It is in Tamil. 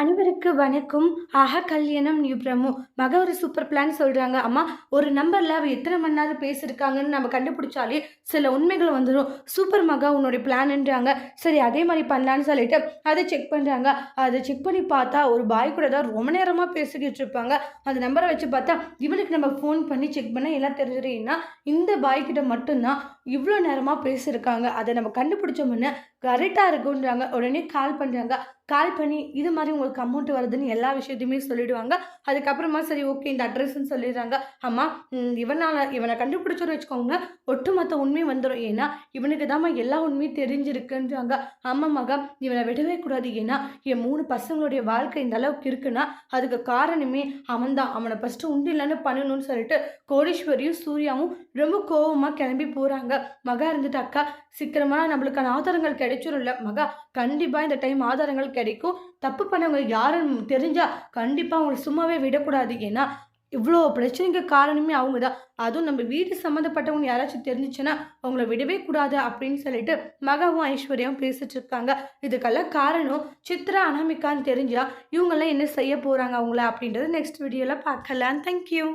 அனைவருக்கு வணக்கம். ஆஹா கல்யாணம் நியூ பிரமு. மக ஒரு சூப்பர் பிளான் சொல்கிறாங்க அம்மா ஒரு நம்பரில் அவள் எத்தனை மணி நேரம் பேசியிருக்காங்கன்னு நம்ம கண்டுபிடிச்சாலே சில உண்மைகள் வந்துடும் சூப்பர் மகா உன்னுடைய பிளான்ன்றாங்க சரி அதே மாதிரி பண்ணலான்னு சொல்லிட்டு அதை செக் பண்ணுறாங்க அதை செக் பண்ணி பார்த்தா ஒரு பாய் கூட தான் ரொம்ப நேரமாக பேசிக்கிட்டு இருப்பாங்க. அந்த நம்பரை வச்சு பார்த்தா இவனுக்கு நம்ம ஃபோன் பண்ணி செக் பண்ணால் எல்லாம் தெரிஞ்சிருன்னா இந்த பாய்கிட்ட மட்டும்தான் இவ்வளோ நேரமாக பேசியிருக்காங்க. அதை நம்ம கண்டுபிடிச்சோம்னு கரெக்டாக இருக்குன்றாங்க உடனே கால் பண்ணுறாங்க கால் பண்ணி இது மாதிரி உங்களுக்கு அமௌண்ட் வருதுன்னு எல்லா விஷயத்தையுமே சொல்லிடுவாங்க. அதுக்கப்புறமா சரி ஓகே இந்த அட்ரஸ்ன்னு சொல்லிடுறாங்க. அம்மா இவனால் இவனை கண்டுபிடிச்சோன்னு வச்சுக்கோங்க ஒட்டுமொத்த உண்மை வந்துடும் ஏன்னா இவனுக்கு தாம்மா எல்லா உண்மையும் தெரிஞ்சிருக்குன்றாங்க. அம்மா மகா இவனை விடவே கூடாது. ஏன்னா என் மூணு பசங்களுடைய வாழ்க்கை இந்த அளவுக்கு இருக்குன்னா அதுக்கு காரணமே அவன் தான் அவனை ஃபஸ்ட்டு உண்டு இல்லைன்னு பண்ணணும்னு சொல்லிட்டு கோடீஸ்வரியும் சூர்யாவும் ரொம்ப கோபமாக கிளம்பி போகிறாங்க மகா இருந்துட்டு அக்கா சீக்கிரமாக நம்மளுக்கான ஆதாரங்கள் கிடைச்சிடும்ல மகா கண்டிப்பாக இந்த டைம் ஆதாரங்கள் கிடைக்கும். தப்பு பண்ணவங்க யாருன்னு தெரிஞ்சால் கண்டிப்பாக அவங்களை சும்மாவே விடக்கூடாது. ஏன்னா இவ்வளோ பிரச்சனைக்கு காரணமே அவங்க தான் அதுவும் நம்ம வீடு சம்மந்தப்பட்டவங்க யாராச்சும் தெரிஞ்சிச்சுன்னா அவங்கள விடவே கூடாது அப்படின்னு சொல்லிட்டு மகவும் ஐஸ்வர்யாவும் பேசிட்டு இருக்காங்க. இதுக்கெல்லாம் காரணம் சித்ரா அனாமிகான்னு தெரிஞ்சால் இவங்கெல்லாம் என்ன செய்ய போகிறாங்க அவங்கள அப்படின்றது நெக்ஸ்ட் வீடியோவில் பார்க்கலாம். தேங்க்யூ